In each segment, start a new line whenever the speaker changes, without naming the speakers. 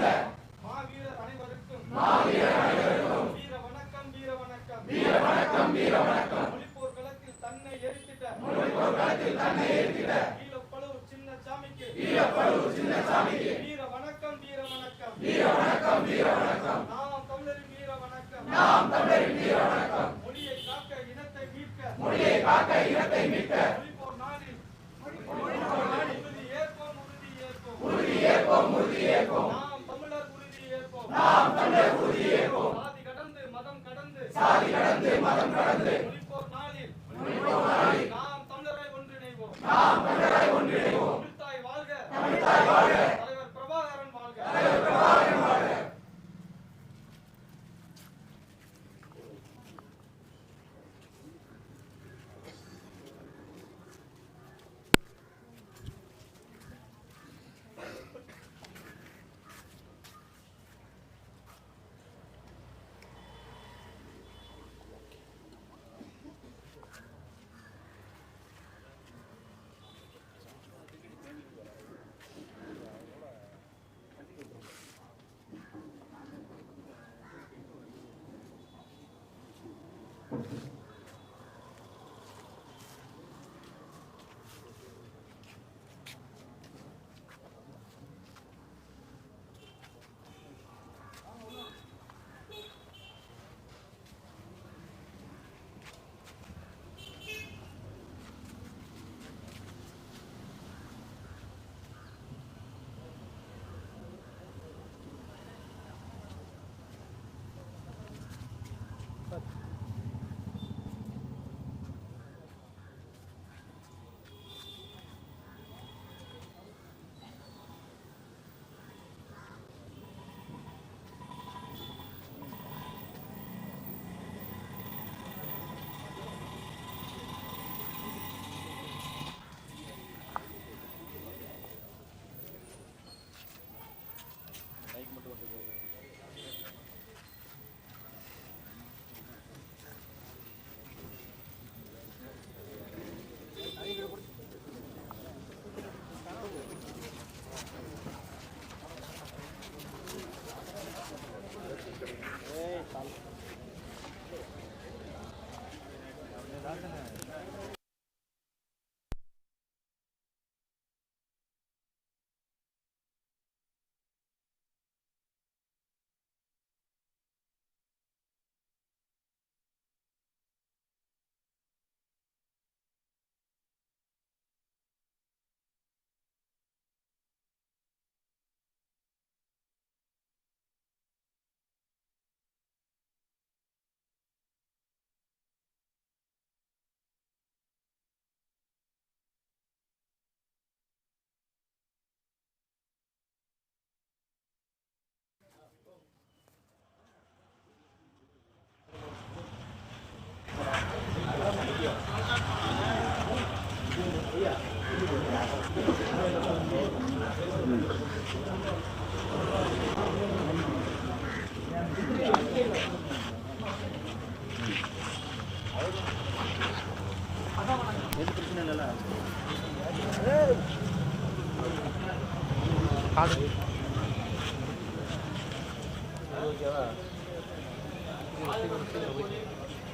இருந்த மாவீரர் அனைவருக்கும் மாவீரர் அனைவருக்கும் வீர வணக்கம் வீர வணக்கம் வீர வணக்கம் வீர வணக்கம் மணிப்பூர் களத்தில் தன்னை எரித்திட்ட மணிப்பூர் களத்தில் தன்னை எரித்திட்ட வீரப்பழுவூர் நாம் தமிழரின் வீர வணக்கம் மொழியை காக்க இனத்தை மீட்க. மொழியை காக்க இனத்தை மீட்க. Thank you.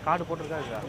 கார்டு போட்டிருக்கா
இருக்கா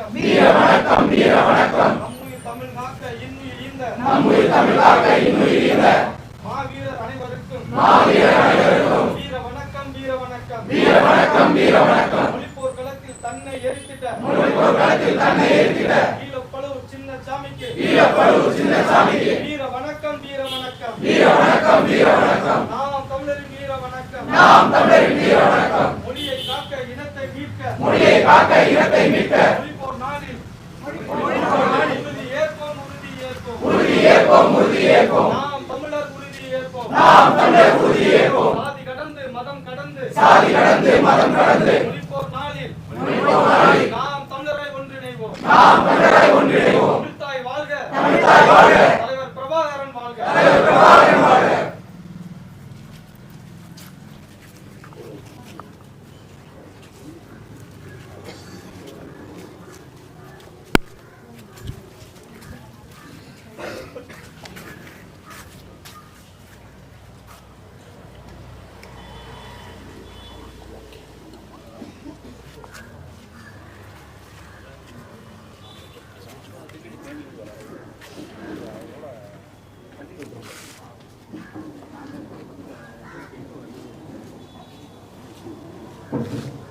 வணக்கம். வீர வணக்கம் வீர வணக்கம். நம்முயிர் தமிழ் காக்க இன்னுயிர் ஈந்த நம்முயிர் தமிழ் காக்க இன்னுயிர் ஈந்த மாவீரர் அனைவருக்கும் மாவீரர் அனைவருக்கும் வீர வணக்கம் வீர வணக்கம். வீர வணக்கம் வீர வணக்கம். மொழிப்போர் களத்தில் தன்னை எரித்திட்ட மொழிப்போர் களத்தில் தன்னை எரித்திட்ட ஈழப்பழுவூர் சின்ன சாமிக்கு ஈழப்பழுவூர் சின்ன சாமிக்கு வீர வணக்கம் வீர வணக்கம். வீர வணக்கம் வீர வணக்கம். நாம் தமிழரின் வீர வணக்கம். நாம் தமிழரின் வீர வணக்கம். மொழியை காக்க இனத்தை மீட்க மொழியை காக்க இனத்தை மீட்க மொழிப்போர் நாளில் மொழிப்போர் நாளில் உறுதி ஏற்போம் உறுதி ஏற்போம் உறுதி ஏற்போம் உறுதி ஏற்போம் நாம் தமிழர் உறுதி ஏற்போம் நாம் தமிழர் உறுதி ஏற்போம் சாதி கடந்து மதம் கடந்து. சாதி கடந்து மதம் கடந்து நாளில். நாம் தமிழரை ஒன்றிணைவோம். நாம் தமிழரை Thank you.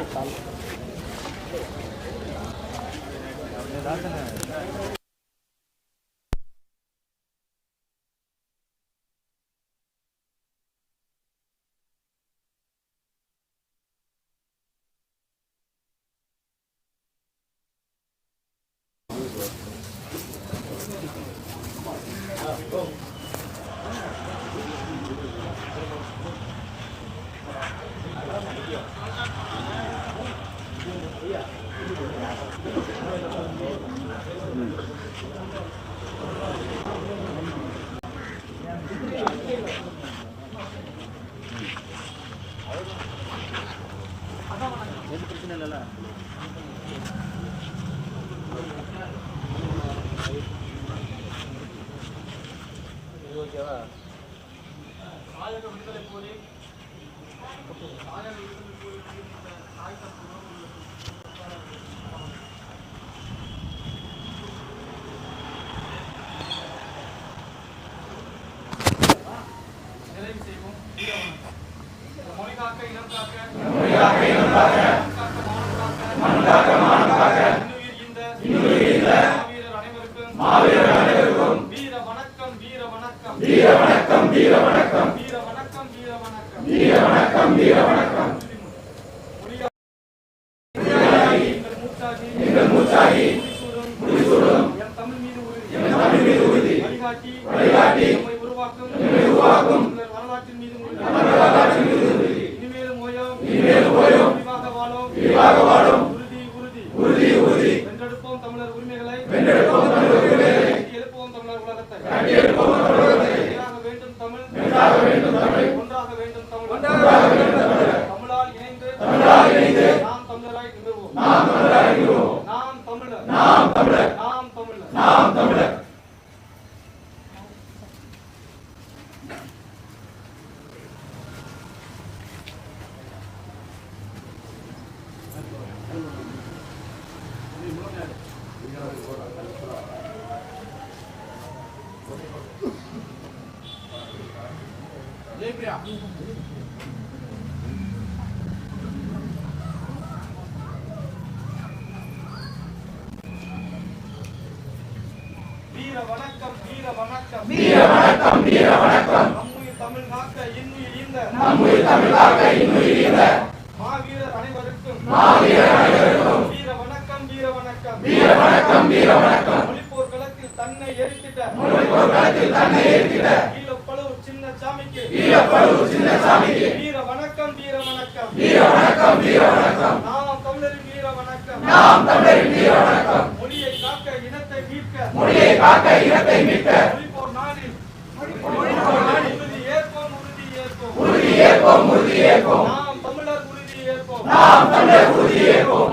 एक साल। வீர வணக்கம் வீர வணக்கம் வீர எங்கள் மூச்சாகி முடிசூடும் என் தமிழ் மீது உறுதி வழிகாட்டி நம்மை உருவாக்கும். வரலாற்றின் மீது உறுதி இனிமேலும் ஓயோம் இனிமேலும் ஓயோம் விரிவாக வாழும் உறுதி உறுதி வென்றெடுப்போம் தமிழர் உரிமைகளை வென்றெடுப்போம் தமிழர் உரிமைகளை எழுப்புவோம் தமிழர் உலகத்தை எழுப்புவோம் தமிழர் உலகத்தை வென்றாக வேண்டும் தமிழ் வென்றாக வேண்டும் தமிழ் ஒன்றாக வேண்டும் தமிழ் ஒன்றாக வேண்டும் தமிழ் தமிழால் இணைந்து தமிழால் இணைந்து நாம் தமிழராய் நிறுவோம் நாம் தமிழராய் நிறுவோம் நாம் தமிழர் நாம் தமிழர் நாம் தமிழர் நாம் தமிழர்
பிரியா
வீர வணக்கம் வீர வணக்கம்
வீர வணக்கம் வீர வணக்கம்
நம்முயிர் தமிழ் காக்க இன்னுயிர் ஈந்த.
நம்முடைய தமிழாக இன்னுயிரிந்த
மாவீரர் அனைவருக்கும்.
மாவீரர் அனைவருக்கும்.
வீர வணக்கம் வீர வணக்கம்
வீர வணக்கம் வீர வணக்கம்
மொழிப்போர் களத்தில் தன்னை
ஏற்றிட
ஈழப்பழுவூர் சின்ன சாமிக்கு. வீர வணக்கம் வீர வணக்கம்
வீர வணக்கம் வீர வணக்கம்
நாம் தமிழரின் வீர வணக்கம்
நாம் தமிழரின் வீர வணக்கம்
மொழியை காக்க இனத்தை மீட்க
மொழியை காக்க இனத்தை மீட்க.
உறுதி ஏற்போம் உறுதி ஏற்போம். நாம் தமிழர் உறுதி ஏற்போம்.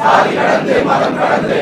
சாதி கடந்து மதம் கடந்து.